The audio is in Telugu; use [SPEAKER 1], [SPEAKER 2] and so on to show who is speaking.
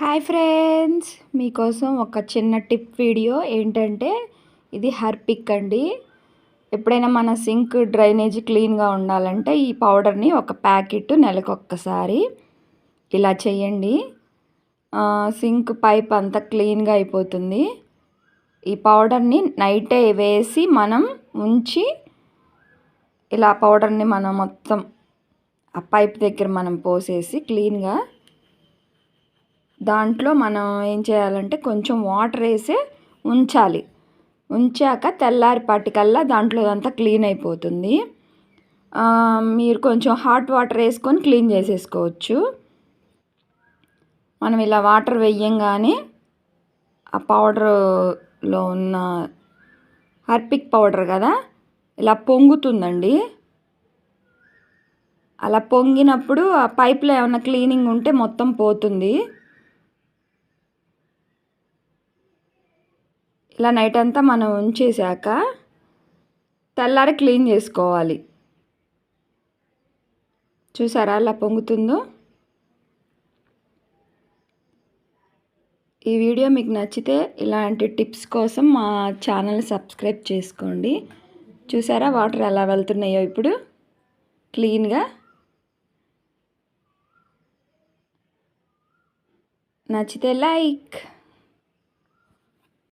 [SPEAKER 1] హాయ్ ఫ్రెండ్స్ మీకోసం ఒక చిన్న టిప్ వీడియో ఏంటంటే ఇది హర్పిక్ అండి. ఎప్పుడైనా మన సింక్ డ్రైనేజ్ క్లీన్గా ఉండాలంటే ఈ పౌడర్ని ఒక ప్యాకెట్ నెలకు ఒక్కసారి ఇలా చేయండి. సింక్ పైప్ అంతా క్లీన్గా అయిపోతుంది. ఈ పౌడర్ని నైటే వేసి మనం ఉంచి ఇలా పౌడర్ని మనం మొత్తం ఆ పైప్ దగ్గర మనం పోసేసి క్లీన్గా దాంట్లో మనం ఏం చేయాలంటే కొంచెం వాటర్ వేసి ఉంచాలి. ఉంచాక తెల్లారిపాటికల్లా దాంట్లో అంతా క్లీన్ అయిపోతుంది. మీరు కొంచెం హాట్ వాటర్ వేసుకొని క్లీన్ చేసేసుకోవచ్చు. మనం ఇలా వాటర్ వెయ్యంగానే ఆ పౌడర్లో ఉన్న హర్పిక్ పౌడర్ కదా ఇలా పొంగుతుందండి. అలా పొంగినప్పుడు ఆ పైప్లో ఏమైనా క్లీనింగ్ ఉంటే మొత్తం పోతుంది. ఇలా నైట్ అంతా మనం ఉంచేసాక తెల్లారి క్లీన్ చేసుకోవాలి. చూసారా అలా పొంగుతుందో? ఈ వీడియో మీకు నచ్చితే ఇలాంటి టిప్స్ కోసం మా ఛానల్ సబ్స్క్రైబ్ చేసుకోండి. చూసారా వాటర్ ఎలా వెళ్తున్నాయో ఇప్పుడు? క్లీన్గా. నచ్చితే లైక్.